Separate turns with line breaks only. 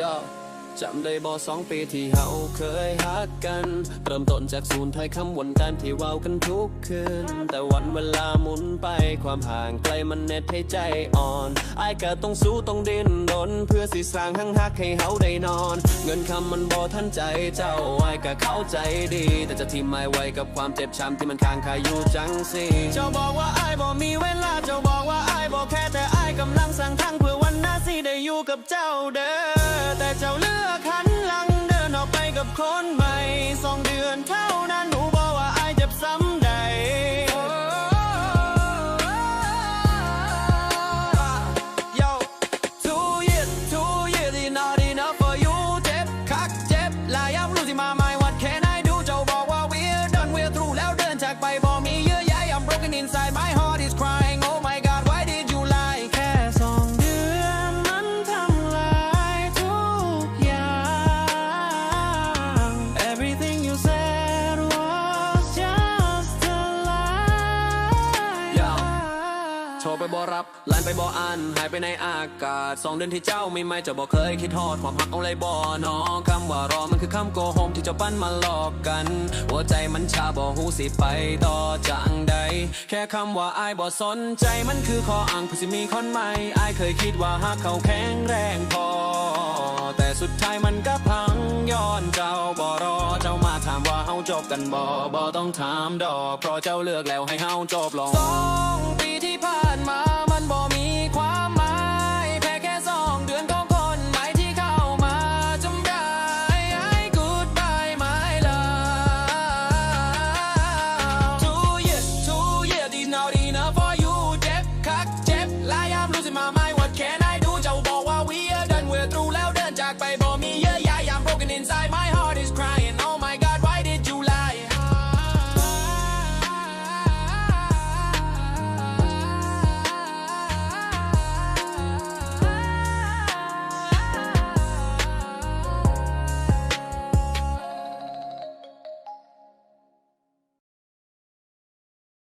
ย่อ จำได้บอสองปีที่เฮาเคยฮักกัน เริ่มต้นจากศูนย์ถ้อยคำวนกันที่เว้ากันทุกคืน แต่วันเวลาหมุนไปความห่างไกลมันเน็ตให้ใจอ่อนไอ้ายก็ต้องสู้ต้องดิ้นรนเพื่อสิสร้างหังฮักให้เฮาได้นอน เงินคำมันบ่ทันใจเจ้าไอ้ายก็เข้าใจดี แต่จะทิมไม่ไว้กับความเจ็บช้ำที่มันค้างคาอยู่จังสิเจ้าบอกว่าไอ้ายบ่มีเวลาเจ้าบอกว่าไอ้ายบ่แค่แต่ไอ้ายกำลังสร้างทางเพื่อวันหน้าสิได้อยู่กับเจ้าเด้อแต่เจ้า 在买。 โทรไปบอรับไลน์ไปบออ่านหายไปในอากาศสองเดือนที่เจ้าไม่ไม่เจะบอกเคยคิดทอดความหักเอาเลยบอน้องคำว่ารอมันคือคำโกหกที่เจ้าปั้นมาหลอกกัน หัวใจมันชาบอหูสิไปต่อจังใด แค่คำว่าอายบอสนใจมันคือข้ออ้างเพื่อสิมีคนใหม่อายเคยคิดว่าหากเขาแข็งแรงพอ แต่สุดท้ายมันก็พังย้อนเจ้าบ่รอเจ้ามาถามว่าเฮาจบกันบ่บ่ต้องถามดอกเพราะเจ้าเลือกแล้วให้เฮาจบลง